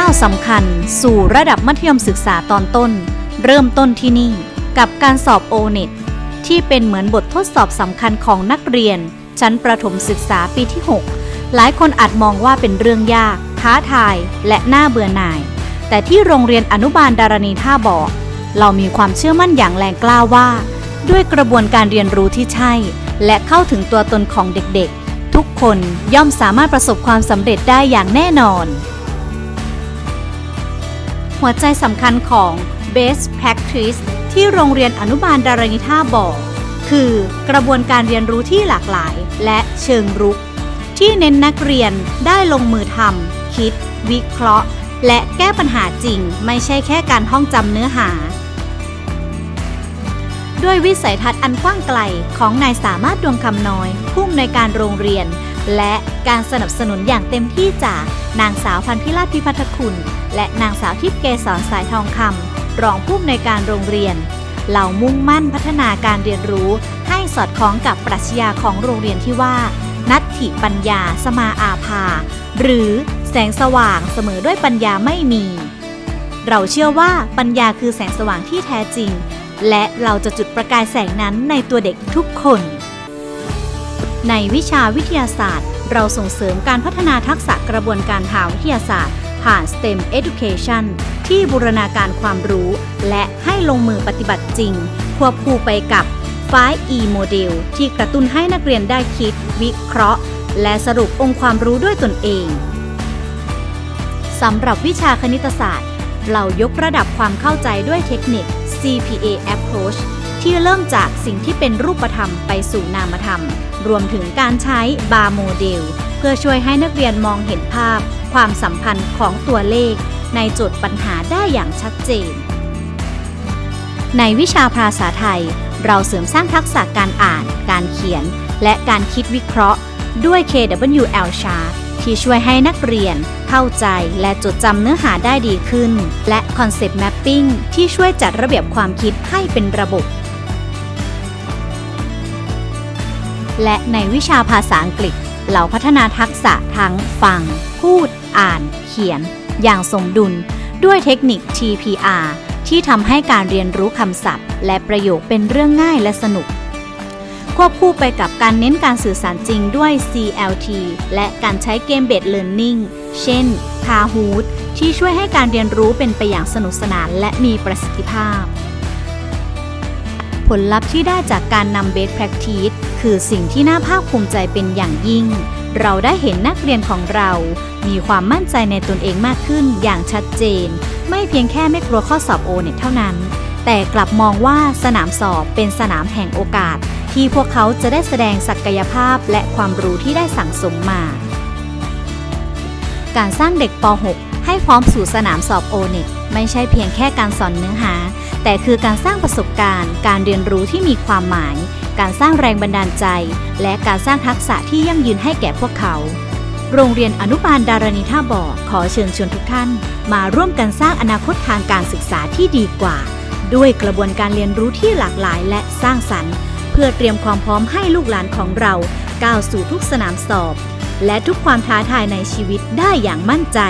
้าวสำคัญ สู่ระดับมัธยมศึกษาตอนต้น เริ่มต้นที่นี่ กับการสอบโอเน็ตที่เป็นเหมือนบททดสอบสำคัญของนักเรียน ชั้นประถมศึกษาปีที่ 6 หลายคนอาจมองว่าเป็นเรื่องยาก ท้าทาย และน่าเบื่อหน่าย แต่ที่โรงเรียนอนุบาลดารณีท่าบ่อเรามีความเชื่อมั่นอย่างแรงกล้าว่า ด้วยกระบวนการเรียนรู้ที่ใช่ และเข้าถึงตัวตนของเด็กๆ ทุกคนย่อมสามารถประสบความสำเร็จได้อย่างแน่นอน หัวใจสำคัญของ Best Practice ที่โรงเรียนอนุบาลดารณิท่าบอก คือกระบวนการเรียนรู้ที่หลากหลายและเชิงรุก ที่เน้นนักเรียนได้ลงมือทำคิด วิเคราะห์ และแก้ปัญหาจริง ไม่ใช่แค่การท่องจำเนื้อหา ด้วยวิสัยทัศน์อันกว้างไกลของนายสามารถดวงคำน้อยผู้อำนวยการโรงเรียน และการสนับสนุนอย่างเต็มที่จากนางสาวพันพิลาพิพัฒคุณ และนางสาวทิพย์เกษรสายทองคำรองผู้อำนวยการโรงเรียนเรามุ่งมั่นพัฒนาการเรียนรู้ ให้สอดคล้องกับปรัชญาของโรงเรียนที่ว่า นัตถิปัญญาสมาอาภา หรือแสงสว่างเสมอด้วยปัญญาไม่มี เราเชื่อว่าปัญญาคือแสงสว่างที่แท้จริง และเราจะจุดประกายแสงนั้นในตัวเด็กทุกคน ในวิชาวิทยาศาสตร์ เราส่งเสริมการพัฒนาทักษะกระบวนการทางวิทยาศาสตร์ ผ่าน STEM Education ที่บูรณาการความรู้ และให้ลงมือปฏิบัติจริง ควบคู่ไปกับ 5E Model ที่กระตุ้นให้นักเรียนได้คิด วิเคราะห์ และสรุปองค์ความรู้ด้วยตนเองสำหรับวิชาคณิตศาสตร์ เรายกระดับความเข้าใจด้วยเทคนิค CPA Approach ที่เริ่มจากสิ่งที่เป็นรูปธรรมไปสู่นามธรรม รวมถึงการใช้บาร์โมเดล เพื่อช่วยให้นักเรียนมองเห็นภาพ ความสัมพันธ์ของตัวเลข ในจทย์ปัญหาได้อย่างชัดเจน ในวิชาภาษาไทย เราเสริมสร้างทักษะการอ่าน การเขียน และการคิดวิเคราะห์ ด้วย KWL Chart ที่ช่วยให้นักเรียนเข้าใจและจดจำเนื้อหาได้ดีขึ้น และ Concept Mapping ที่ช่วยจัดระเบียบความคิดให้เป็นระบบ และในวิชาภาษาอังกฤษ เราพัฒนาทักษะทั้งฟัง พูด อ่าน เขียน อย่างสมดุล ด้วยเทคนิค TPR ที่ทำให้การเรียนรู้คำศัพท์ และประโยคเป็นเรื่องง่ายและสนุก ควบคู่ไปกับการเน้นการสื่อสารจริงด้วย CLT และการใช้เกมเบส Learning เช่น Kahoot ที่ช่วยให้การเรียนรู้เป็นไปอย่างสนุกสนานและมีประสิทธิภาพ ผลลัพธ์ที่ได้จากการนำ Best Practice คือสิ่งที่น่าภาคภูมิใจเป็นอย่างยิ่ง เราได้เห็นนักเรียนของเรา มีความมั่นใจในตนเองมากขึ้นอย่างชัดเจน ไม่เพียงแค่ไม่กลัวข้อสอบโอเน็ตเท่านั้น แต่กลับมองว่าสนามสอบเป็นสนามแห่งโอกาส ที่พวกเขาจะได้แสดงศักยภาพและความรู้ที่ได้สั่งสมมา การสร้างเด็กป .6 ให้พร้อมสู่สนามสอบโอเน็ตไม่ใช่เพียงแค่การสอนเนื้อหา แต่คือการสร้างประสบการณ์ การเรียนรู้ที่มีความหมาย การสร้างแรงบันดาลใจ และการสร้างทักษะที่ยั่งยืนให้แก่พวกเขา โรงเรียนอนุบาลดารณีท่าบ่อขอเชิญชวนทุกท่าน มาร่วมกันสร้างอนาคตทางการศึกษาที่ดีกว่า ด้วยกระบวนการเรียนรู้ที่หลากหลายและสร้างสรรค์ เพื่อเตรียมความพร้อมให้ลูกหลานของเราก้าวสู่ทุกสนามสอบ และทุกความท้าทายในชีวิตได้อย่างมั่นใจ